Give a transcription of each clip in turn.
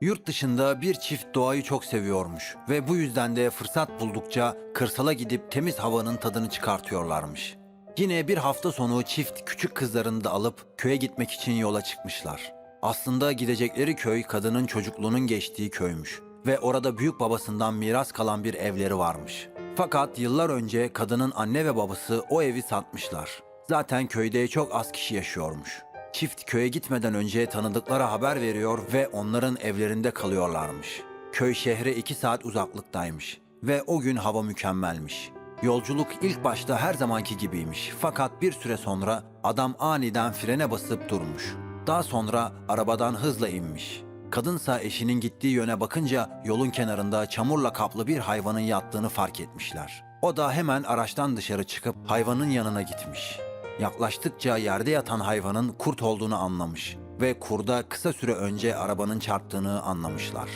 Yurt dışında bir çift doğayı çok seviyormuş ve bu yüzden de fırsat buldukça kırsala gidip temiz havanın tadını çıkartıyorlarmış. Yine bir hafta sonu çift küçük kızlarını da alıp köye gitmek için yola çıkmışlar. Aslında gidecekleri köy kadının çocukluğunun geçtiği köymüş ve orada büyük babasından miras kalan bir evleri varmış. Fakat yıllar önce kadının anne ve babası o evi satmışlar. Zaten köyde çok az kişi yaşıyormuş. Çift köye gitmeden önce tanıdıklara haber veriyor ve onların evlerinde kalıyorlarmış. Köy şehre iki saat uzaklıktaymış ve o gün hava mükemmelmiş. Yolculuk ilk başta her zamanki gibiymiş fakat bir süre sonra adam aniden frene basıp durmuş. Daha sonra arabadan hızla inmiş. Kadınsa eşinin gittiği yöne bakınca yolun kenarında çamurla kaplı bir hayvanın yattığını fark etmişler. O da hemen araçtan dışarı çıkıp hayvanın yanına gitmiş. Yaklaştıkça yerde yatan hayvanın kurt olduğunu anlamış ve kurda kısa süre önce arabanın çarptığını anlamışlar.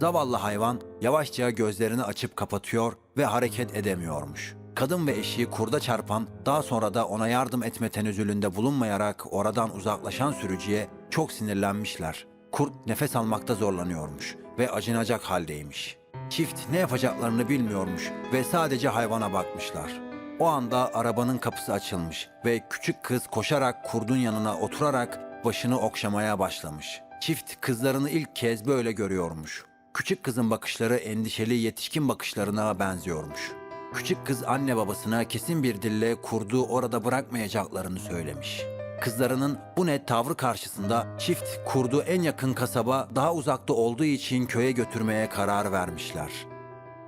Zavallı hayvan yavaşça gözlerini açıp kapatıyor ve hareket edemiyormuş. Kadın ve eşi kurda çarpan, daha sonra da ona yardım etme tenezzülünde bulunmayarak oradan uzaklaşan sürücüye çok sinirlenmişler. Kurt nefes almakta zorlanıyormuş ve acınacak haldeymiş. Çift ne yapacaklarını bilmiyormuş ve sadece hayvana bakmışlar. O anda arabanın kapısı açılmış ve küçük kız koşarak kurdun yanına oturarak başını okşamaya başlamış. Çift kızlarını ilk kez böyle görüyormuş. Küçük kızın bakışları endişeli yetişkin bakışlarına benziyormuş. Küçük kız anne babasına kesin bir dille kurdu orada bırakmayacaklarını söylemiş. Kızlarının bu net tavrı karşısında çift kurdu en yakın kasaba daha uzakta olduğu için köye götürmeye karar vermişler.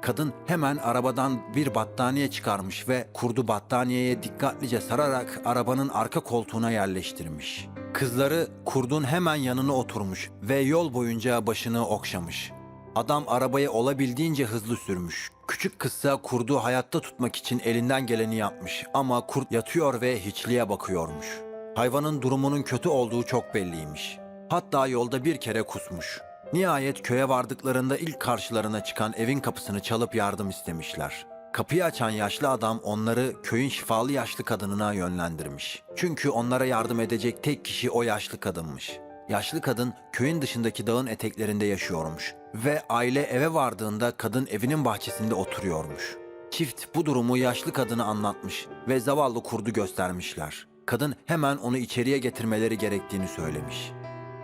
Kadın hemen arabadan bir battaniye çıkarmış ve kurdu battaniyeye dikkatlice sararak arabanın arka koltuğuna yerleştirmiş. Kızları kurdun hemen yanına oturmuş ve yol boyunca başını okşamış. Adam arabayı olabildiğince hızlı sürmüş. Küçük kızsa kurdu hayatta tutmak için elinden geleni yapmış ama kurt yatıyor ve hiçliğe bakıyormuş. Hayvanın durumunun kötü olduğu çok belliymiş. Hatta yolda bir kere kusmuş. Nihayet köye vardıklarında ilk karşılarına çıkan evin kapısını çalıp yardım istemişler. Kapıyı açan yaşlı adam onları köyün şifalı yaşlı kadınına yönlendirmiş. Çünkü onlara yardım edecek tek kişi o yaşlı kadınmış. Yaşlı kadın köyün dışındaki dağın eteklerinde yaşıyormuş ve aile eve vardığında kadın evinin bahçesinde oturuyormuş. Çift bu durumu yaşlı kadına anlatmış ve zavallı kurdu göstermişler. Kadın hemen onu içeriye getirmeleri gerektiğini söylemiş.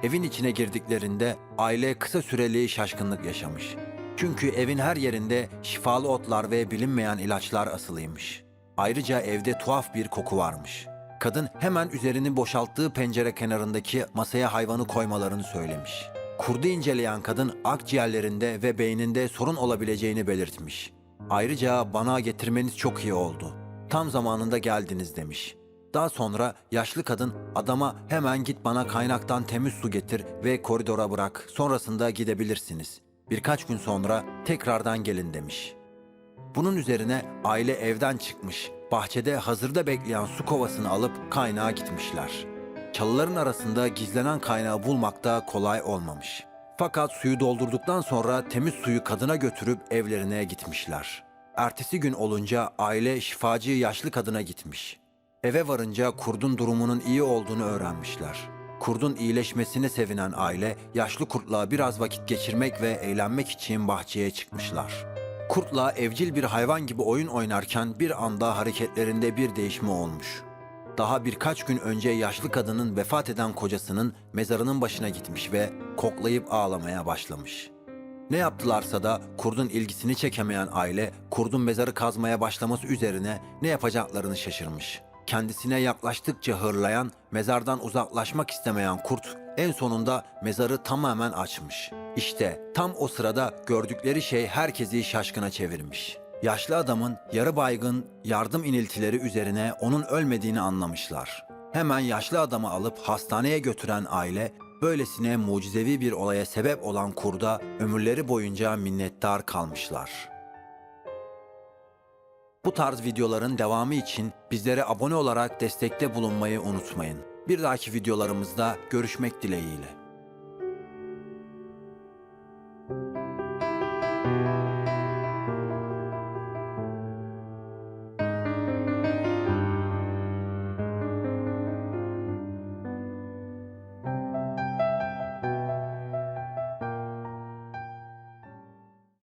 Evin içine girdiklerinde aile kısa süreli şaşkınlık yaşamış. Çünkü evin her yerinde şifalı otlar ve bilinmeyen ilaçlar asılıymış. Ayrıca evde tuhaf bir koku varmış. Kadın hemen üzerini boşalttığı pencere kenarındaki masaya hayvanı koymalarını söylemiş. Kurdu inceleyen kadın akciğerlerinde ve beyninde sorun olabileceğini belirtmiş. Ayrıca bana getirmeniz çok iyi oldu. Tam zamanında geldiniz demiş. Daha sonra yaşlı kadın adama hemen git bana kaynaktan temiz su getir ve koridora bırak. Sonrasında gidebilirsiniz. Birkaç gün sonra tekrardan gelin demiş. Bunun üzerine aile evden çıkmış. Bahçede hazırda bekleyen su kovasını alıp kaynağa gitmişler. Çalıların arasında gizlenen kaynağı bulmak da kolay olmamış. Fakat suyu doldurduktan sonra temiz suyu kadına götürüp evlerine gitmişler. Ertesi gün olunca aile şifacı yaşlı kadına gitmiş. Eve varınca kurdun durumunun iyi olduğunu öğrenmişler. Kurdun iyileşmesine sevinen aile yaşlı kurtla biraz vakit geçirmek ve eğlenmek için bahçeye çıkmışlar. Kurtla evcil bir hayvan gibi oyun oynarken bir anda hareketlerinde bir değişme olmuş. Daha birkaç gün önce yaşlı kadının vefat eden kocasının mezarının başına gitmiş ve koklayıp ağlamaya başlamış. Ne yaptılarsa da kurdun ilgisini çekemeyen aile kurdun mezarı kazmaya başlaması üzerine ne yapacaklarını şaşırmış. Kendisine yaklaştıkça hırlayan, mezardan uzaklaşmak istemeyen kurt en sonunda mezarı tamamen açmış. İşte tam o sırada gördükleri şey herkesi şaşkına çevirmiş. Yaşlı adamın yarı baygın yardım iniltileri üzerine onun ölmediğini anlamışlar. Hemen yaşlı adamı alıp hastaneye götüren aile böylesine mucizevi bir olaya sebep olan kurda ömürleri boyunca minnettar kalmışlar. Bu tarz videoların devamı için bizlere abone olarak destekte bulunmayı unutmayın. Bir dahaki videolarımızda görüşmek dileğiyle.